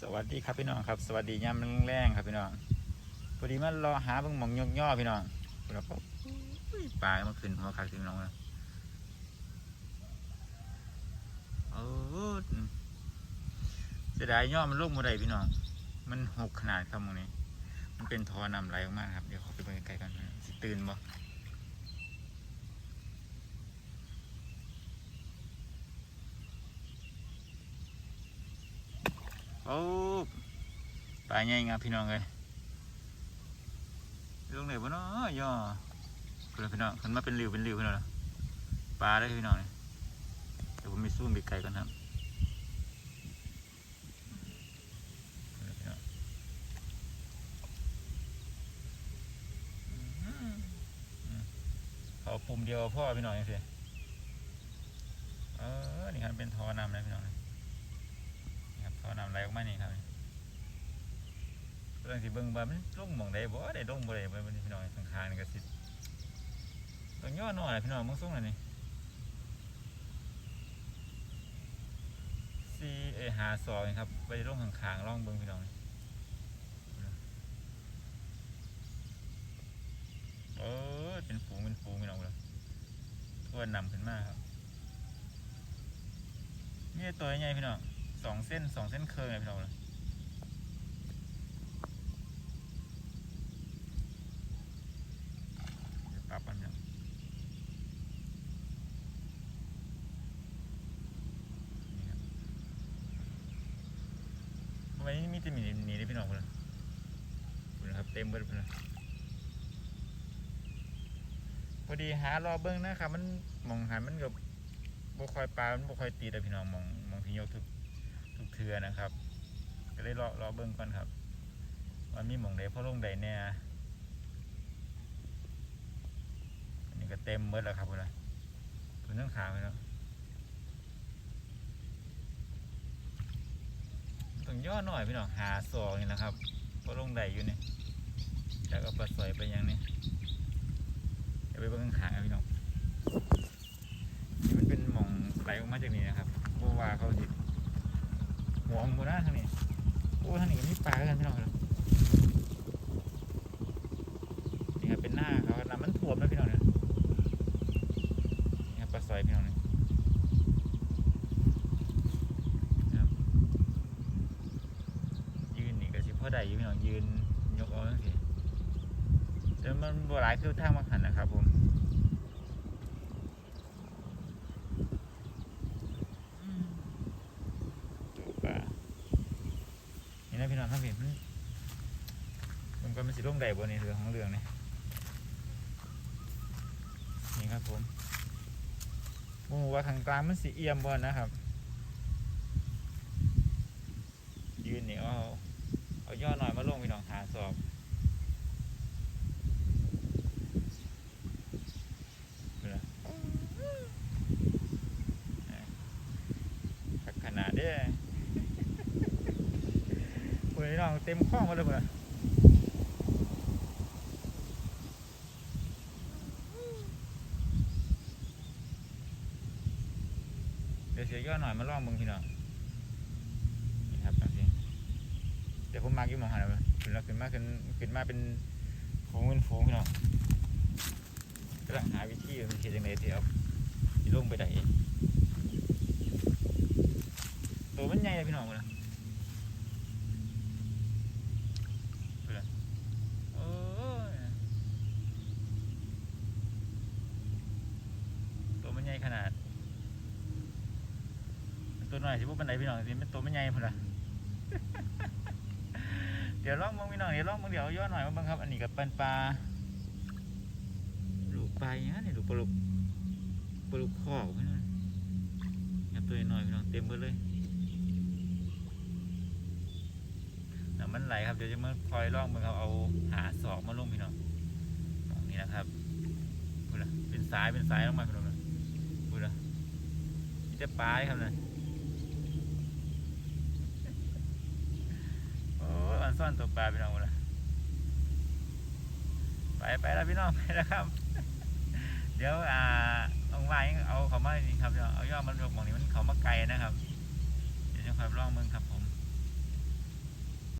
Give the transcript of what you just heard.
สวัสดีครับพี่น้องครับ สวัสดียามแรงๆครับพี่น้องพอดีมันรอหาเบิ่งหมองยกย่อพี่น้องแล้วก็ปลามาขึ้นหัวขาพี่น้องเลยเออเสียดายย่อมันลงมาได้พี่น้อง มันหกขนาดครับมองนี้ มันเป็นทอนำไหลออกมาครับเดี๋ยวขาไปเบิ่งใกล้ๆกันสิตื่นบ่ อ้ปลาใหญ่งามพี่น้องเลยลงไหนบ่เนาะย่อเพื่อนพี่น้องมันมาเป็นริวเป็นริวพี่น้องล่ะปลาได้พี่น้องเดี๋ยวผมมีซูมไปไกลกันครับเอาปุ่มเดียวพ่อพี่น้องยังสิเออนี่ครับเป็นทอนำนะพี่น้อง รับทอนำไหลออกมานี่ครับเรื่องที่เบิ่งว่ามันลงหมองใดบ่ได้ลงบ่ได้เบิ่งพี่น้องข้างๆนี่ก็สิต้องย่อหน่อยพี่น้องมึงส่งหน่อยนี่สี่เอหาสองนี่ครับไปลงข้างๆลองเบิ่งพี่น้องนี่เออเป็นฝูงเป็นฝูงพี่น้องเลยทวนนำขึ้นมาครับนี่ตัวใหญ่พี่น้อง สองเส้นสองเส้นเคิร์งเลยพี่น้องเลยปรับมันยังนี่ครับวันนี้มีแต่หมีหนีได้พี่น้องคนละคุณนะครับเต็มเบิดเลยพอดีหารอเบิ้องนะครับมันมองหันมันกับบ่คอยปลามันบ่คอยตีแต่พี่น้องมองมองที่ยกทุก ทุกเทือนะครับ ก็เลยรอรอเบิ้งก่อนครับว่ามีหมองใดพ่อลงใดแน่อันนี้ก็เต็มเบิดแล้วครับคุณนะคุณต้องขาไปแล้วต้องย่อหน่อยพี่น้องหาสองนี่นะครับก็ลงได้อยู่นี่แล้วก็ปลาสอยไปอยังนี่เดี๋ยวไปเบิ่งขางๆกันพี่น้องนี่มันเป็นหม่องไหลออกมาจากนี่นะครับเพราะว่าเขาสิ หัวมันหน้าทางนี้โอ้ทางนี้ก็มีปลากันพี่น้องครับนี่ครับเป็นหน้าเขาน้ำมันท่วมนะพี่น้องเนี่ยนี่ครับปลาซอยพี่น้องนี่ครับยืนนี่ก็สิพ่อใดอยู่พี่น้องยืนยกเอาจังซี่แต่มันบ่หลายคือทางมาหันนะครับผมอืมตัวปลา นี่นะพี่น้องท่านเห็นมันมันก็มันสิลงใดบ่นี่เรื่องของเรื่องนี่นี่ครับผมโอ้ว่าข้างกลางมันสีเอี่ยมบ่นะครับ ยืนนี่เอาเอาย่อหน่อยมาลงพี่น้องหาสอบเบิ่งนะขนาดเด้ คุณพี่น้องเต็มข้องมาเลยเพื่อนเดี๋ยวเสียย่อหน่อยมาลองเบิ่งพี่น้องนี่ครับแบบนี้เดี๋ยวผมมากี่โมงหันเลยขึ้นแล้วขึ้นมาขึ้นขึ้นมาเป็นโค้งเป็นโค้งพี่น้องกำลังหาวิธีมันเฮ็ดยังไงเอาที่ลงไปได้ตัวมันใหญ่เลยพี่น้องเลยเพื่อนโอ้ยตัวมันให ญ่ขนาด ตัวหน่อยสิพวกปันไดพี่น้องสิเป็นตัวไม่ใหญ่พุ่นละเดี๋ยวล่องมึงพี่น้องเดี๋ยวล่องมึงเดี๋ยวย่อหน่อยมาเบังครับ อันนี้กับปันปลาลูกปลาอย่างนี้ลูกปลาลูกปลาลูกคอกพี่น้องตัวหน่อยพี่น้องเต็มเบิดเลยน้ำมันไหลครับเดี๋ยวจะมาคอยล่องมึงครับเอาหาศอกมาลงพี่น้องตรงนี้นะครับพูดละเป็นสายเป็นสายลงมาพี่น้องน มีแต่ปลาครับนะโอ้ยอันซ่อนตัวปลาพี่น้องหมดเลยไปไปแล้วพี่น้องไปแล้วครับ เดี๋ยวอ่าเอาไว้เอาเขามานี่ครับพี่น้องเอาย่อมันยกหมองนี้มันเขามาไกลนะครับ เดี๋ยวจะคอยลองมึงครับผม